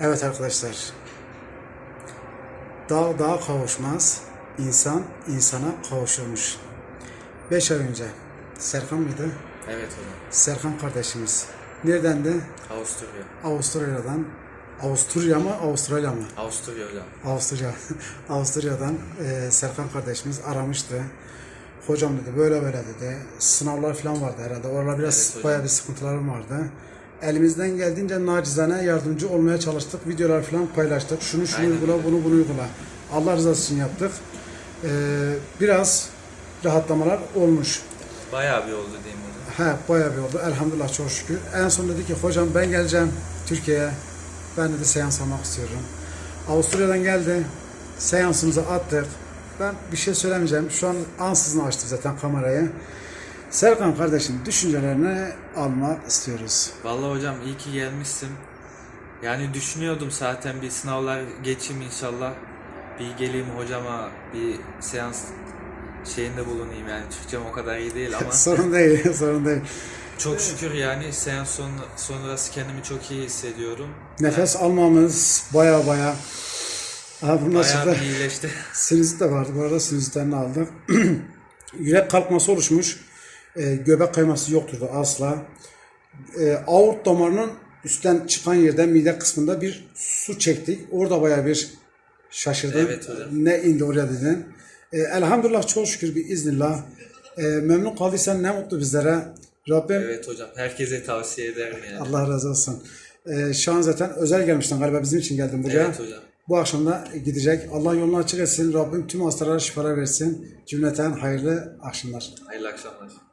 Evet arkadaşlar. Dağ dağa kavuşmaz, insan insana kavuşurmuş. Beş ay önce Serkan mıydı? Evet hocam. Serkan kardeşimiz. Nereden de? Avusturya. Avustralya'dan. Avusturya mı, Avustralya mı? Avusturya hocam. Avusturya. Avusturya'dan e, Serkan kardeşimiz aramıştı. Hocam dedi böyle böyle dedi. Sınavlar falan vardı herhalde. Oralar biraz Evet bayağı bir sıkıntılarım vardı. Elimizden geldiğince nacizane yardımcı olmaya çalıştık. Videolar falan paylaştık. Şunu şunu Aynen uygula, bunu bunu uygula. Allah rızası için yaptık. E, biraz rahatlamalar olmuş. Bayağı bir oldu diyeyim hocam. He bayağı bir oldu. Elhamdülillah çok şükür. En son dedi ki hocam ben geleceğim Türkiye'ye. Ben dedi seans almak istiyorum. Avusturya'dan geldi. Seansımızı attık. Ben bir şey söylemeyeceğim. Şu an ansızın açtım zaten kamerayı. Serkan kardeşim düşüncelerini almak istiyoruz. Vallahi hocam iyi ki gelmişsin. Yani düşünüyordum zaten bir sınavlar geçeyim inşallah. Bir geleyim hocama bir seans şeyinde bulunayım yani Türkçem o kadar iyi değil ama sorun değil, sorun değil. çok şükür yani seans son, sonrası kendimi çok iyi hissediyorum. Nefes almamız baya baya. Aha bundan Bayağı sonra bir iyileşti. sinüzit de vardı. Bu arada sinüzitlerini aldık. Yürek kalkması oluşmuş. E, göbek kayması yoktur da asla. E, aort damarının üstten çıkan yerden mide kısmında bir su çektik. Orada baya bir şaşırdım. Evet hocam. Ne indi oraya dedin. E, elhamdülillah çok şükür bir iznillah. E, memnun kaldıysan ne mutlu bizlere. Rabbim Evet hocam herkese tavsiye ederim yani. Allah razı olsun. E, şu an zaten özel gelmiştin galiba bizim için geldin buraya. Evet hocam. Bu akşam da gidecek. Allah yolunu açık etsin. Rabbim tüm hastalara şifalar versin. Cümleten hayırlı akşamlar. Hayırlı akşamlar.